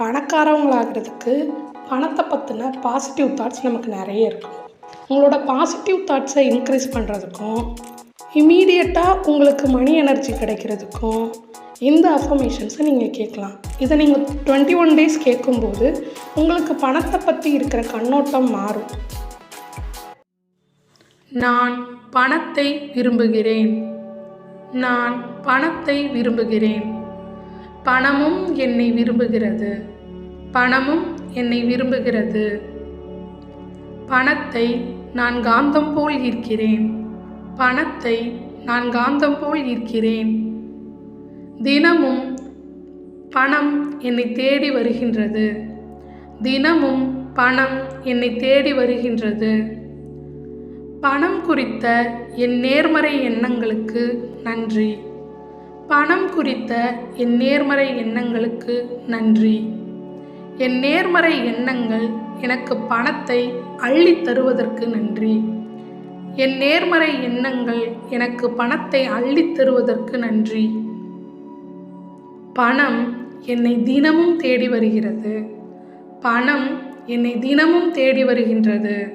பணக்காரவங்களாகிறதுக்கு பணத்தை பற்றின positive thoughts நமக்கு நிறைய இருக்கும் உங்களோட பாசிட்டிவ் தாட்ஸை இன்க்ரீஸ் பண்ணுறதுக்கும் இமீடியட்டாக உங்களுக்கு மணி எனர்ஜி கிடைக்கிறதுக்கும் இந்த அஃபர்மேஷன்ஸை நீங்கள் கேட்கலாம். இதை நீங்கள் டுவெண்ட்டி ஒன் டேஸ் கேட்கும்போது உங்களுக்கு பணத்தை பற்றி இருக்கிற கண்ணோட்டம் மாறும். நான் பணத்தை விரும்புகிறேன். நான் பணத்தை விரும்புகிறேன். பணமும் என்னை விரும்புகிறது. பணமும் என்னை விரும்புகிறது. பணத்தை நான் காந்தம் போல் ஈர்க்கிறேன். பணத்தை நான் காந்தம் போல் ஈர்க்கிறேன். தினமும் பணம் என்னை தேடி வருகின்றது. தினமும் பணம் என்னை தேடி வருகின்றது. பணம் குறித்த என் நேர்மறை எண்ணங்களுக்கு நன்றி. பணம் குறித்த என் நேர்மறை எண்ணங்களுக்கு நன்றி. என் நேர்மறை எண்ணங்கள் எனக்கு பணத்தை அள்ளித் தருவதற்கு நன்றி. என் நேர்மறை எண்ணங்கள் எனக்கு பணத்தை அள்ளித் தருவதற்கு நன்றி. பணம் என்னை தினமும் தேடி வருகிறது. பணம் என்னை தினமும் தேடி வருகின்றது.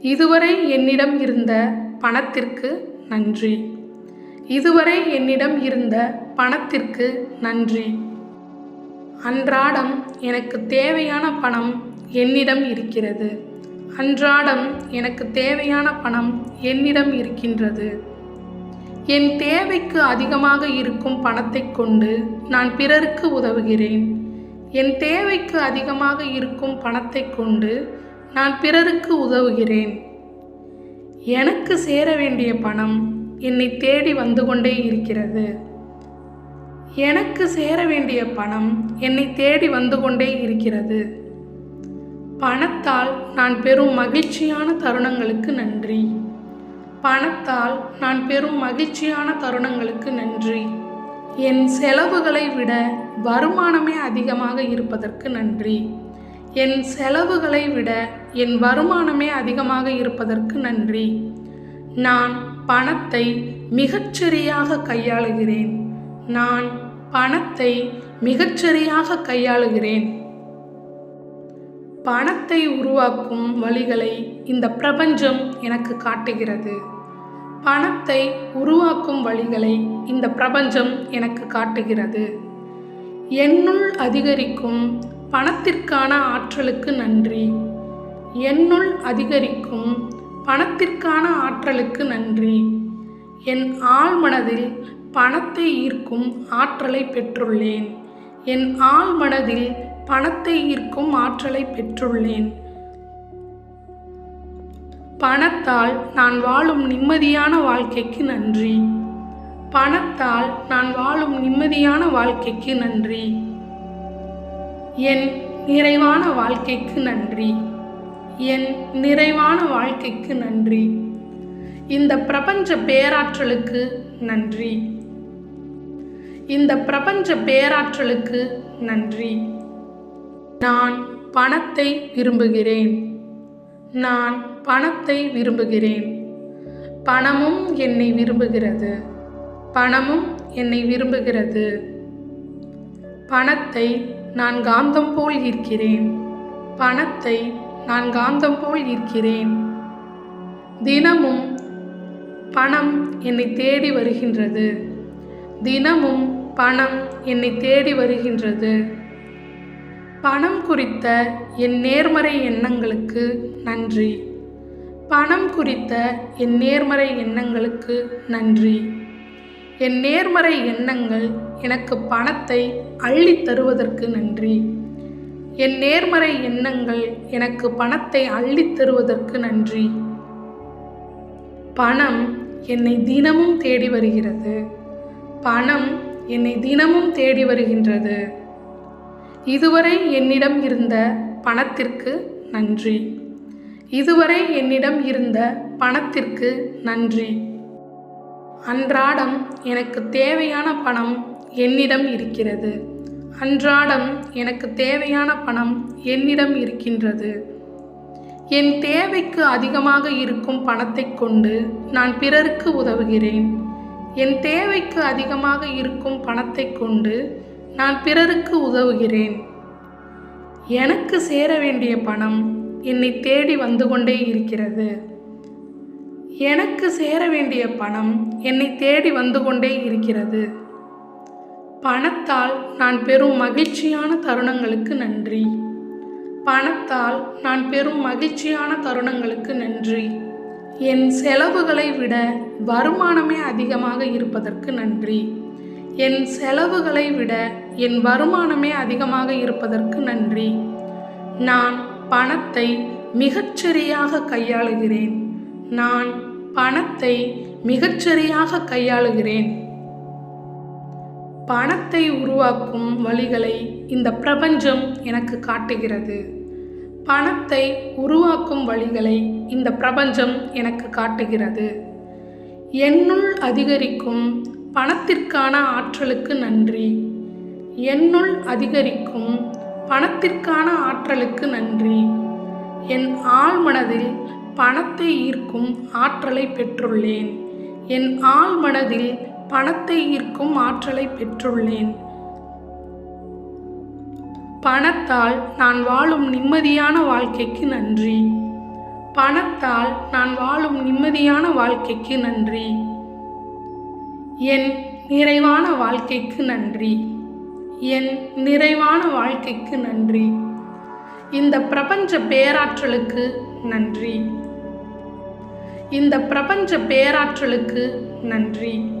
இதுவரை என்னிடம் இருந்த பணத்திற்கு நன்றி. இதுவரை என்னிடம் இருந்த பணத்திற்கு நன்றி. அன்றாடம் எனக்கு தேவையான பணம் என்னிடம் இருக்கிறது. அன்றாடம் எனக்கு தேவையான பணம் என்னிடம் இருக்கின்றது. என் தேவைக்கு அதிகமாக இருக்கும் பணத்தை கொண்டு நான் பிறருக்கு உதவுகிறேன். என் தேவைக்கு அதிகமாக இருக்கும் பணத்தை கொண்டு நான் பிறருக்கு உதவுகிறேன். எனக்கு சேர வேண்டிய பணம் என்னை தேடி வந்து கொண்டே இருக்கிறது. எனக்கு சேர வேண்டிய பணம் என்னை தேடி வந்து கொண்டே இருக்கிறது. பணத்தால் நான் பெறும் மகிழ்ச்சியான தருணங்களுக்கு நன்றி. பணத்தால் நான் பெறும் மகிழ்ச்சியான தருணங்களுக்கு நன்றி. என் செலவுகளை விட வருமானமே அதிகமாக இருப்பதற்கு நன்றி. என் செலவுகளை விட என் வருமானமே அதிகமாக இருப்பதற்கு நன்றி. நான் பணத்தை மிகச்சரியாக கையாளுகிறேன். நான் பணத்தை மிகச்சரியாக கையாளுகிறேன். பணத்தை உருவாக்கும் வழிகளை இந்த பிரபஞ்சம் எனக்கு காட்டுகிறது. பணத்தை உருவாக்கும் வழிகளை இந்த பிரபஞ்சம் எனக்கு காட்டுகிறது. என்னுள் அதிகரிக்கும் பணத்திற்கான ஆற்றலுக்கு நன்றி. என்னுள் அதிகரிக்கும் பணத்திற்கான ஆற்றலுக்கு நன்றி. என் ஆழ்மனதில் பணத்தை ஈர்க்கும் ஆற்றலை பெற்றுள்ளேன். என் ஆழ்மனதில் பணத்தை ஈர்க்கும் ஆற்றலை பெற்றுள்ளேன். பணத்தால் நான் வாழும் நிம்மதியான வாழ்க்கைக்கு நன்றி. பணத்தால் நான் வாழும் நிம்மதியான வாழ்க்கைக்கு நன்றி. என் நிறைவான வாழ்க்கைக்கு நன்றி. என் நிறைவான வாழ்க்கைக்கு நன்றி. இந்த பிரபஞ்ச பேராற்றலுக்கு நன்றி. இந்த பிரபஞ்ச பேராற்றலுக்கு நன்றி. நான் பணத்தை விரும்புகிறேன். நான் பணத்தை விரும்புகிறேன். பணமும் என்னை விரும்புகிறது. பணமும் என்னை விரும்புகிறது. பணத்தை நான் காந்தம் போல் ஈர்க்கிறேன். பணத்தை நான் காந்தம் போல் இருக்கிறேன். தினமும் பணம் என்னை தேடி வருகின்றது. தினமும் பணம் என்னை தேடி வருகின்றது. பணம் குறித்த என் நேர்மறை எண்ணங்களுக்கு நன்றி. பணம் குறித்த என் நேர்மறை எண்ணங்களுக்கு நன்றி. என் நேர்மறை எண்ணங்கள் எனக்கு பணத்தை அள்ளித் தருவதற்கு நன்றி. என் நேர்மறை எண்ணங்கள் எனக்கு பணத்தை அள்ளித் தருவதற்கு நன்றி. பணம் என்னை தினமும் தேடி வருகிறது. பணம் என்னை தினமும் தேடி வருகின்றது. இதுவரை என்னிடம் இருந்த பணத்திற்கு நன்றி. இதுவரை என்னிடம் இருந்த பணத்திற்கு நன்றி. அன்றாடம் எனக்கு தேவையான பணம் என்னிடம் இருக்கிறது. அன்றாடம் எனக்கு தேவையான பணம் என்னிடம் இருக்கின்றது. என் தேவைக்கு அதிகமாக இருக்கும் பணத்தை கொண்டு நான் பிறருக்கு உதவுகிறேன். என் தேவைக்கு அதிகமாக இருக்கும் பணத்தை கொண்டு நான் பிறருக்கு உதவுகிறேன். எனக்கு சேர வேண்டிய பணம் என்னை தேடி வந்து கொண்டே இருக்கிறது. எனக்கு சேர வேண்டிய பணம் என்னை தேடி வந்து கொண்டே இருக்கிறது. பணத்தால் நான் பெறும் மகிழ்ச்சியான தருணங்களுக்கு நன்றி. பணத்தால் நான் பெறும் மகிழ்ச்சியான தருணங்களுக்கு நன்றி. என் செலவுகளை விட வருமானமே அதிகமாக இருப்பதற்கு நன்றி. என் செலவுகளை விட என் வருமானமே அதிகமாக இருப்பதற்கு நன்றி. நான் பணத்தை மிகச்சரியாக கையாளுகிறேன். நான் பணத்தை மிகச்சரியாக கையாளுகிறேன். பணத்தை உருவாக்கும் வழிகளை இந்த பிரபஞ்சம் எனக்கு காட்டுகிறது. பணத்தை உருவாக்கும் வழிகளை இந்த பிரபஞ்சம் எனக்கு காட்டுகிறது. என்னுள் அதிகரிக்கும் பணத்திற்கான ஆற்றலுக்கு நன்றி. என்னுள் அதிகரிக்கும் பணத்திற்கான ஆற்றலுக்கு நன்றி. என் ஆழ்மனதில் பணத்தை ஈர்க்கும் ஆற்றலை பெற்றுள்ளேன். என் ஆழ்மனதில் பணத்தை ஈர்க்கும் ஆற்றலை பெற்றுள்ளேன். பணத்தால் நான் வாழும் நிம்மதியான வாழ்க்கைக்கு நன்றி. பணத்தால் நான் வாழும் நிம்மதியான வாழ்க்கைக்கு நன்றி. என் நிறைவான வாழ்க்கைக்கு நன்றி. என் நிறைவான வாழ்க்கைக்கு நன்றி. இந்த பிரபஞ்ச பேராற்றலுக்கு நன்றி. இந்த பிரபஞ்ச பேராற்றலுக்கு நன்றி.